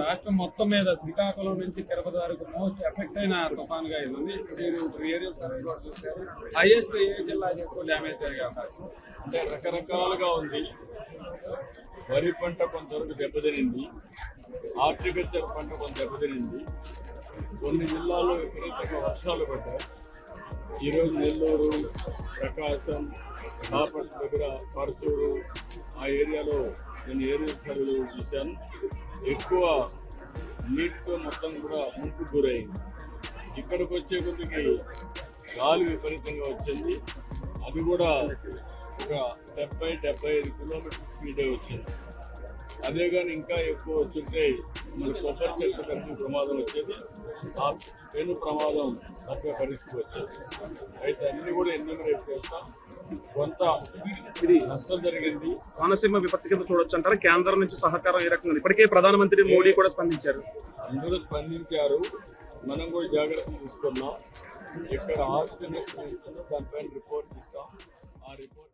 రాష్ట్రం మొత్తం మీద శ్రీకాకుళం నుంచి తిరుపతి వరకు మోస్ట్ ఎఫెక్ట్ అయిన తుఫాన్గా ఇది ఉంది మీరు ఏరియల్ సర్వే కూడా చూస్తారు హైయెస్ట్ ఏ జిల్లాకి ఎక్కువ డ్యామేజ్ జరిగే అవకాశం. అంటే రకరకాలుగా ఉంది. వరి పంట కొంతవరకు దెబ్బతినింది. హార్టికల్చర్ పంట కొంత దెబ్బతినింది. కొన్ని జిల్లాల్లో విపరీతంగా వర్షాలు పడ్డాయి. ఈరోజు నెల్లూరు ప్రకాశం బాపట్ల దగ్గర పరచూరు ఆ నేను ఏరియా సర్వేలు చూశాను. ఎక్కువ నీటితో మొత్తం కూడా ముంపు గురైంది. ఇక్కడికి వచ్చే కొద్దికి గాలి విపరీతంగా వచ్చింది. అది కూడా ఒక డెబ్బై డెబ్బై ఐదు కిలోమీటర్ స్పీడే వచ్చింది. అదే కానీ ఇంకా ఎక్కువ వచ్చింటే మన కొబ్బరి చెట్టు కలిసి ప్రమాదం వచ్చేది. ఆ పెను ప్రమాదం తప్పే పరిస్థితి వచ్చేది. అయితే అన్ని కూడా ఎన్యూమరేట్ చేస్తాం. కొంత ఇది నష్టం జరిగింది. కోనసీమ విపత్తి కింద చూడొచ్చు అంటారు? కేంద్రం నుంచి సహకారం ఏ రకంగా? ఇప్పటికే ప్రధానమంత్రి మోడీ కూడా స్పందించారు. అందరూ స్పందించారు. మనం కూడా జాగ్రత్తలు తీసుకున్నాం ఇక్కడ ఆస్తి నష్టం దానిపైన రిపోర్ట్ ఇస్తాం. ఆ రిపోర్ట్